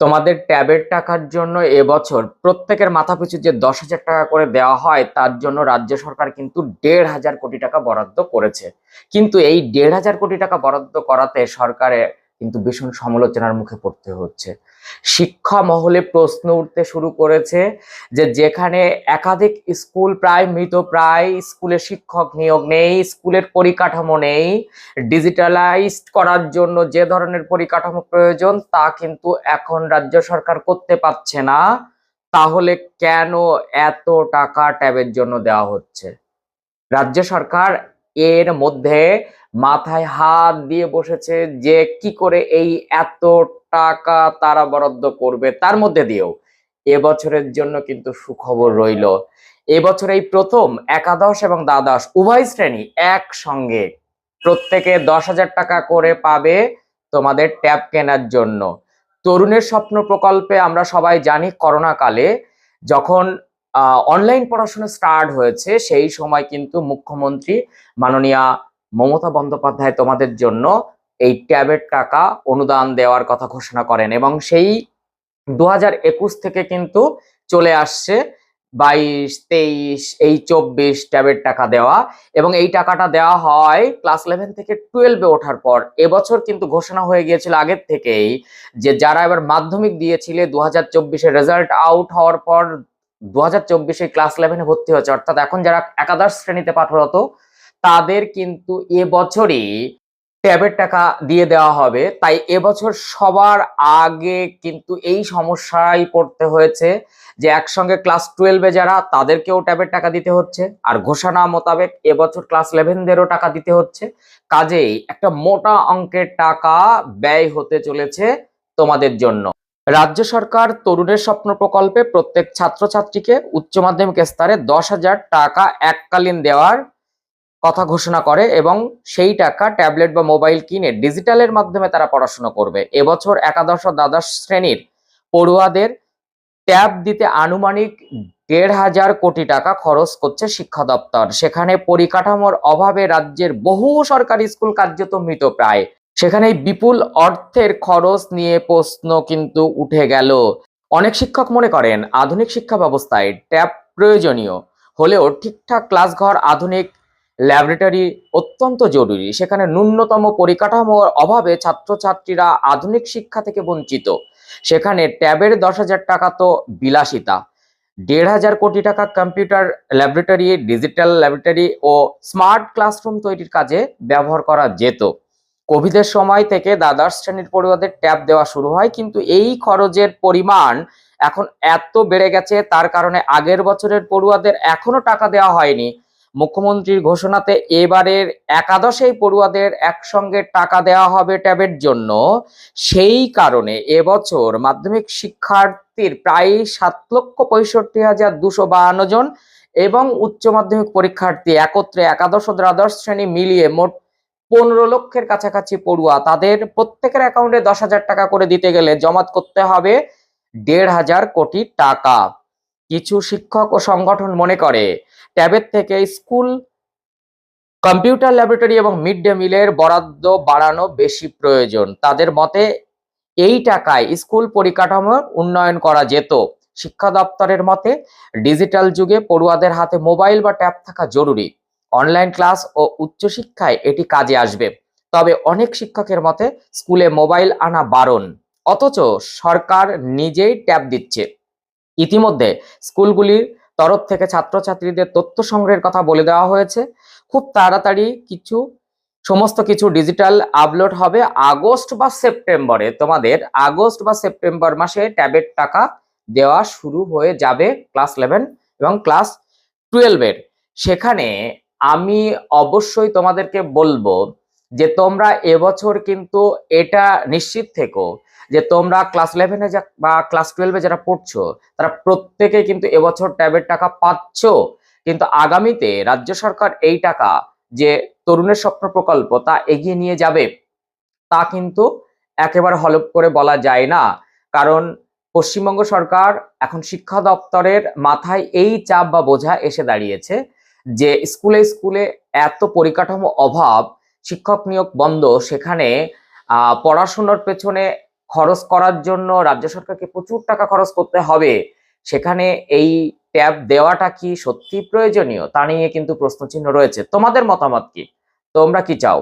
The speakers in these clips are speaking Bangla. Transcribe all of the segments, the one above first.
তোমাদের ট্যাবের টাকার জন্য এবছর প্রত্যেকের মাথা পিছু যে দশ হাজার টাকা করে দেওয়া হয়, তার জন্য রাজ্য সরকার কিন্তু দেড় হাজার কোটি টাকা বরাদ্দ করেছে। কিন্তু এই দেড় হাজার কোটি টাকা বরাদ্দ করাতে সরকারের কিন্তু ভীষণ সমালোচনার মুখে পড়তে হচ্ছে। শিক্ষা মহলে প্রশ্ন উঠতে শুরু করেছে যে যেখানে একাধিক স্কুল প্রায় মৃত, প্রায় স্কুলে শিক্ষক নিয়োগ নেই, স্কুলের পরিকাঠামো নেই, ডিজিটালাইজড করার জন্য যে ধরনের পরিকাঠামো প্রয়োজন তা কিন্তু এখন রাজ্য সরকার করতে পারছে না। তাহলে কেন এত টাকা ট্যাবের জন্য দেওয়া হচ্ছে? রাজ্য সরকার এর মধ্যে মাথায় হাত দিয়ে বসেছে যে কি করে এই এত টাকা তারা বরাদ্দ করবে তার মধ্যে দিয়েও। এবছরের জন্য কিন্তু সুখবর রইল। এবছর এই প্রথম, একাদশ এবং দ্বাদশ উভয় শ্রেণি একসঙ্গে প্রত্যেকে দশ হাজার টাকা করে পাবে তোমাদের ট্যাব কেনার জন্য। তরুণের স্বপ্ন প্রকল্পে আমরা সবাই জানি করোনা কালে যখন অনলাইন পড়াশোনা স্টার্ট হয়েছে, সেই সময় কিন্তু মুখ্যমন্ত্রী মাননীয়া মমতা বন্দ্যোপাধ্যায় তোমাদের জন্য এই ট্যাবের টাকা অনুদান দেওয়ার কথা ঘোষণা করেন এবং সেই দু থেকে কিন্তু চলে আসছে বাইশ, তেইশ, এই চব্বিশ ট্যাবের টাকা দেওয়া এবং এই টাকাটা দেওয়া হয় ক্লাস ইলেভেন থেকে টুয়েলভে ওঠার পর। এবছর কিন্তু ঘোষণা হয়ে গিয়েছিল আগের থেকেই যে যারা এবার মাধ্যমিক দিয়েছিলে দু হাজার চব্বিশে রেজাল্ট আউট হওয়ার পর দু হাজার চব্বিশে ক্লাস ইলেভেনে ভর্তি হয়েছে। অর্থাৎ এখন যারা একাদশ শ্রেণীতে পাঠরত তাদের কিন্তু এবছরই ট্যাবের টাকা দিয়ে দেওয়া হবে। তাই এবছর সবার আগে কিন্তু এই সমস্যায় পড়তে হয়েছে যে একসঙ্গে ক্লাস টুয়েলভে যারা, তাদেরকেও ট্যাবের টাকা দিতে হচ্ছে। আর ঘোষণা মোতাবেক এবছর ক্লাস ইলেভেনদেরও টাকা দিতে হচ্ছে। কাজেই একটা মোটা অঙ্কের টাকা ব্যয় হতে চলেছে তোমাদের জন্য। রাজ্য সরকার তরুণের স্বপ্ন প্রকল্পে প্রত্যেক ছাত্রছাত্রীকে উচ্চ মাধ্যমিক স্তরে দশ হাজার টাকা এককালীন দেওয়ার কথা ঘোষণা করে এবং সেই টাকা ট্যাবলেট বা মোবাইল কিনে ডিজিটালের মাধ্যমে তারা পড়াশোনা করবে। এবছর একাদশ ও দ্বাদশ শ্রেণির পড়ুয়াদের ট্যাব দিতে আনুমানিক দেড় হাজার কোটি টাকা খরচ করছে শিক্ষা দপ্তর। সেখানে পরিকাঠামোর অভাবে রাজ্যের বহু সরকারি স্কুল কার্যত মৃত প্রায়। সেখানে বিপুল অর্থের খরচ নিয়ে প্রশ্ন কিন্তু উঠে গেল। অনেক শিক্ষক মনে করেন, আধুনিক শিক্ষা ব্যবস্থায় ট্যাব প্রয়োজনীয়। হলেও ঠিকঠাক ক্লাস ঘর আধুনিক ল্যাবরেটরি অত্যন্ত জরুরি। সেখানে ন্যূনতম পরিকাঠামোর অভাবে ছাত্রছাত্রীরা আধুনিক শিক্ষা থেকে বঞ্চিত। সেখানে ট্যাবের দশ হাজার টাকা তো বিলাসিতা। দেড় হাজার কোটি টাকা কম্পিউটার ল্যাবরেটরি ডিজিটাল ল্যাবরেটরি ও স্মার্ট ক্লাসরুম তৈরির কাজে ব্যবহার করা যেত। কোভিডের সময় থেকে দ্বাদশ শ্রেণির পড়ুয়াদের ট্যাব দেওয়া শুরু হয়, কিন্তু এই খরচের পরিমাণ এখন এত বেড়ে গেছে, তার কারণে আগের বছরের পড়ুয়াদের এখনও টাকা দেওয়া হয়নি। মুখ্যমন্ত্রীর ঘোষণাতে এবারের একাদশেই পড়ুয়াদের একসঙ্গে টাকা দেওয়া হবে ট্যাবের জন্য। সেই কারণে এবছর মাধ্যমিক শিক্ষার্থীর প্রায় সাত লক্ষ পঁয়ষট্টি হাজার দুশো বাহান্ন জন এবং উচ্চ মাধ্যমিক পরীক্ষার্থী একত্রে একাদশ ও দ্বাদশ শ্রেণি মিলিয়ে মোট পনেরো লক্ষের কাছাকাছি পড়ুয়া। তাদের প্রত্যেকের অ্যাকাউন্টে দশ হাজার টাকা করে দিতে গেলে জমাত করতে হবে দেড় হাজার কোটি টাকা। কিছু শিক্ষক ও সংগঠন মনে করে। ট্যাবের থেকে স্কুল, কম্পিউটার ল্যাবরেটরি এবং মিড ডে মিলের বরাদ্দ বাড়ানো বেশি প্রয়োজন। তাদের মতে, এই টাকায় স্কুল পরিকাঠামো উন্নয়ন করা যেত। শিক্ষা দপ্তরের মতে, ডিজিটাল যুগে পড়ুয়াদের হাতে মোবাইল বা ট্যাব থাকা জরুরি। অনলাইন ক্লাস ও উচ্চশিক্ষায় এটি কাজে আসবে। তবে অনেক শিক্ষকের মতে, স্কুলে মোবাইল আনা বারণ। অথচ সরকার নিজেই ট্যাব দিচ্ছে। ইতিমধ্যে স্কুলগুলির তরফ থেকে ছাত্রছাত্রীদের তথ্য সংগ্রহের কথা বলে দেওয়া হয়েছে। খুব তাড়াতাড়ি কিছু, সমস্ত কিছু ডিজিটাল আপলোড হবে আগস্ট বা সেপ্টেম্বরে। তোমাদের আগস্ট বা সেপ্টেম্বর মাসে ট্যাবের টাকা দেওয়া শুরু হয়ে যাবে ক্লাস ইলেভেন এবং ক্লাস টুয়েলভের। সেখানে আমি অবশ্যই তোমাদেরকে বলব যে তোমরা এবছর কিন্তু এটা নিশ্চিত থেকো যে তোমরা ক্লাস ইলেভেনে যা বা ক্লাস টুয়েলভে যারা পড়ছো, তারা প্রত্যেকে কিন্তু এবছর ট্যাবের টাকা পাচ্ছ। কিন্তু আগামীতে রাজ্য সরকার এই টাকা যে তরুণের স্বপ্ন প্রকল্প তা এগিয়ে নিয়ে যাবে, তা কিন্তু একেবারে হলপ করে বলা যায় না। কারণ পশ্চিমবঙ্গ সরকার এখন শিক্ষা দপ্তরের মাথায় এই চাপ বা বোঝা এসে দাঁড়িয়েছে যে স্কুলে স্কুলে এত পরিকাঠামো অভাব, শিক্ষক নিয়োগ বন্ধ, সেখানে পড়াশোনার পেছনে খরচ করার জন্য রাজ্য সরকারকে প্রচুর টাকা খরচ করতে হবে। সেখানে এই ট্যাব দেওয়াটা কি সত্যি প্রয়োজনীয়? তা নিয়ে কিন্তু প্রশ্নচিহ্ন রয়েছে। তোমাদের মতামত কি? তোমরা কি চাও?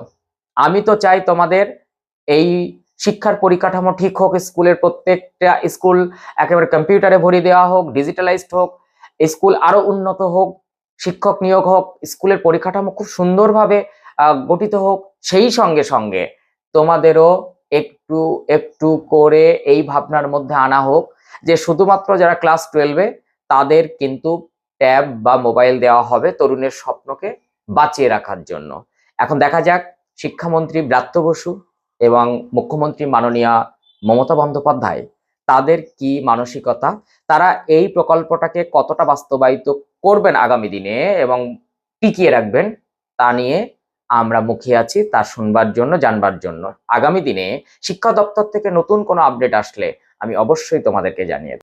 আমি তো চাই তোমাদের এই শিক্ষার পরিকাঠামো ঠিক হোক, স্কুলের প্রত্যেকটা স্কুল একেবারে কম্পিউটারে ভরিয়ে দেওয়া হোক, ডিজিটালাইজড হোক, স্কুল আরও উন্নত হোক, শিক্ষক নিয়োগ হোক, স্কুলের পরিকাঠামো খুব সুন্দরভাবে গঠিত হোক, সেই সঙ্গে সঙ্গে তোমাদেরও একটু একটু করে এই ভাবনার মধ্যে আনা হোক যে শুধুমাত্র যারা ক্লাস টুয়েলভে তাদের কিন্তু ট্যাব বা মোবাইল দেওয়া হবে তরুণের স্বপ্নকে বাঁচিয়ে রাখার জন্য। এখন দেখা যাক শিক্ষামন্ত্রী ব্রাত্য বসু এবং মুখ্যমন্ত্রী মাননীয়া মমতা বন্দ্যোপাধ্যায় তাদের কি মানসিকতা, তারা এই প্রকল্পটাকে কতটা বাস্তবায়িত করবেন আগামী দিনে এবং টিকিয়ে রাখবেন তা নিয়ে আমরা মুখে আছি তা শুনবার জন্য, জানবার জন্য আগামী দিনে শিক্ষা দপ্তর থেকে নতুন কোনো আপডেট আসলে আমি অবশ্যই তোমাদেরকে জানিয়ে।